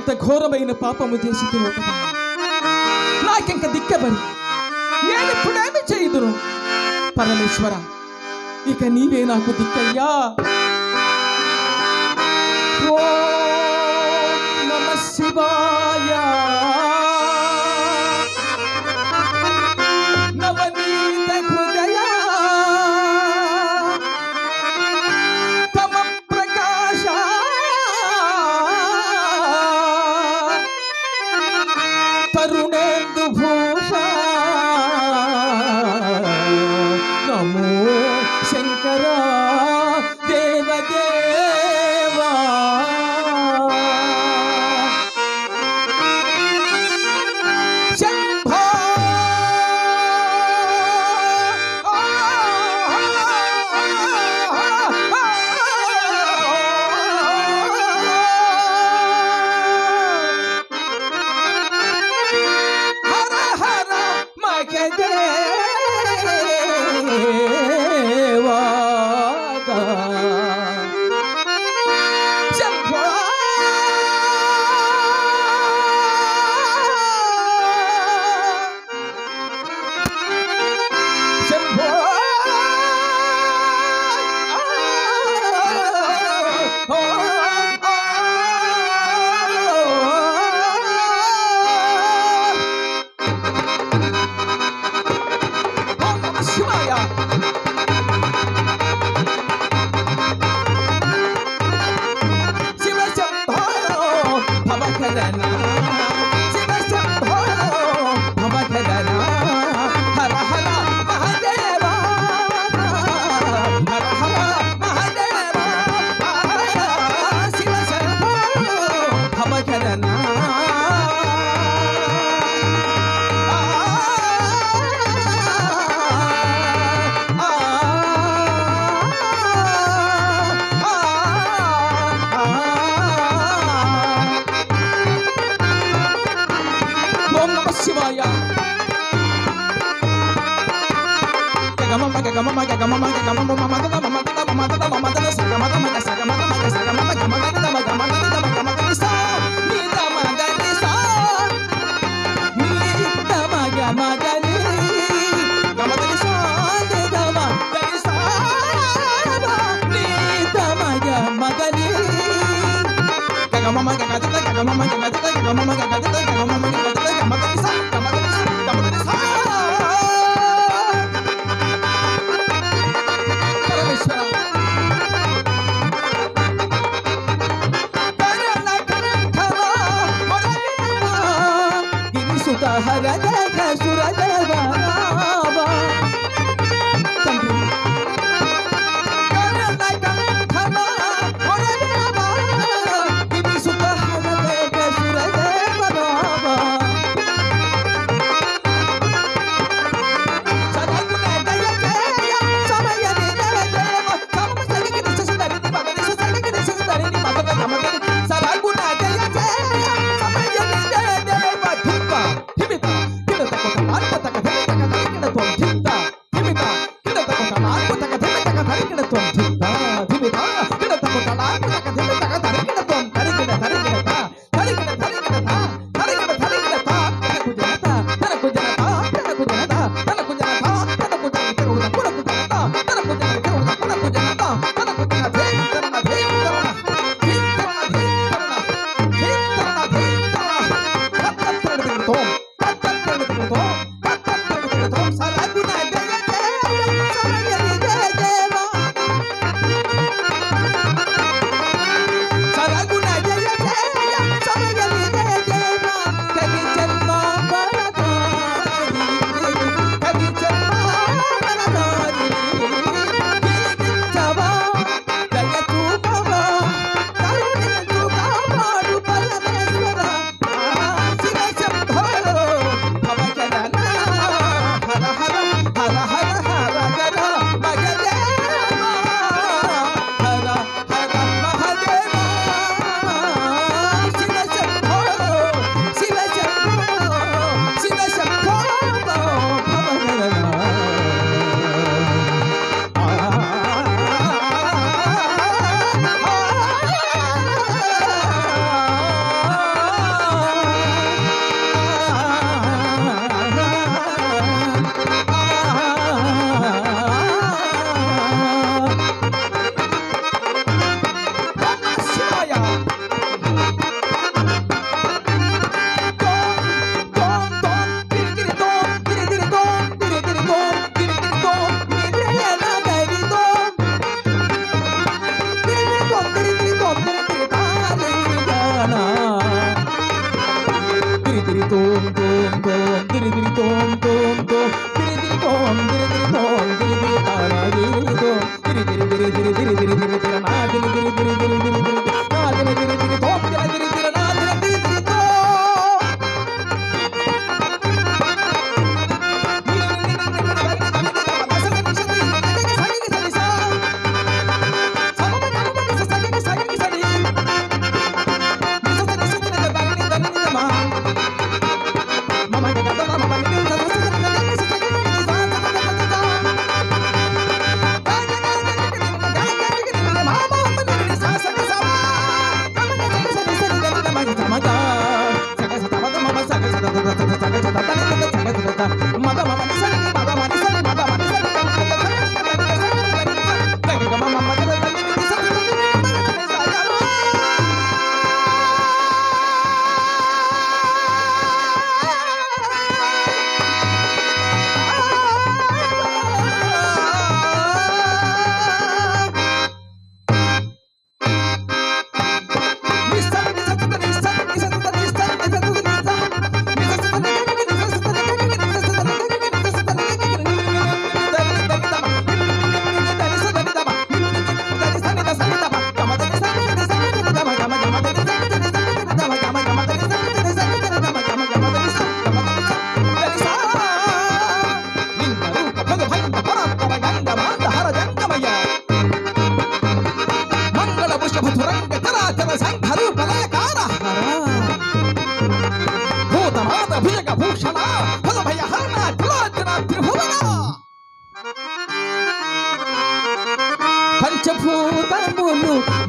అంత ఘోరమైన పాపము చేసి నాకింక దిక్కెవరు నేను ఇప్పుడేమి చేయుదును పరమేశ్వర ఇక నీవే నాకు దిక్కయ్యా. ఓ నమ శివా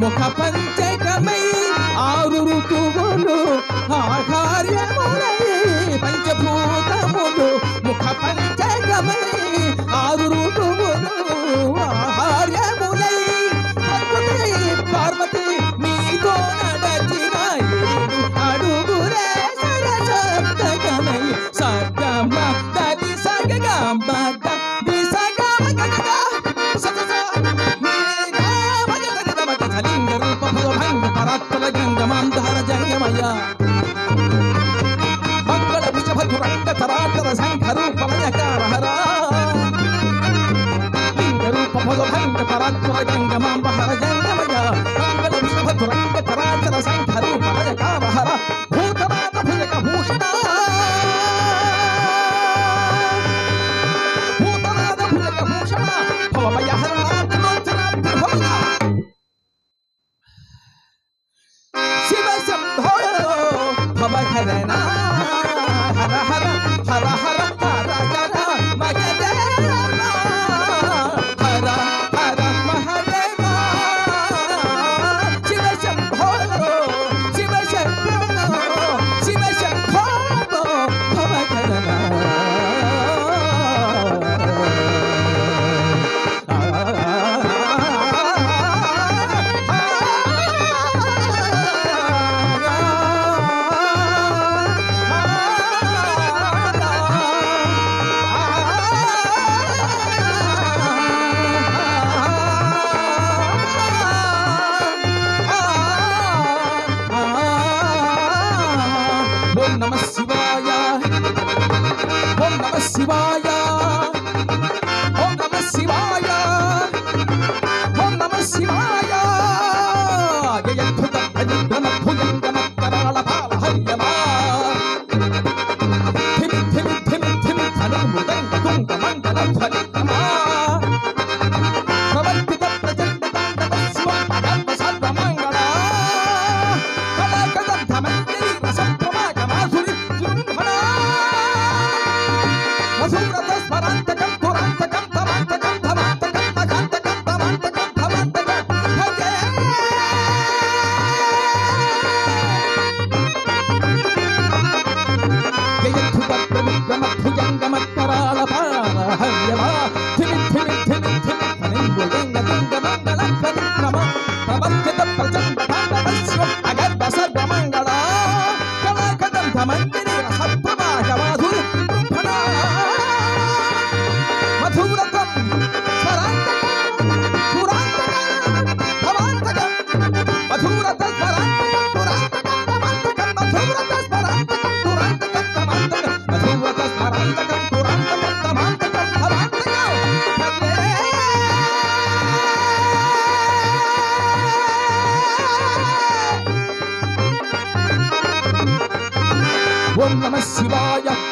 Mocapan. మత్పరాల పాద హర్యమా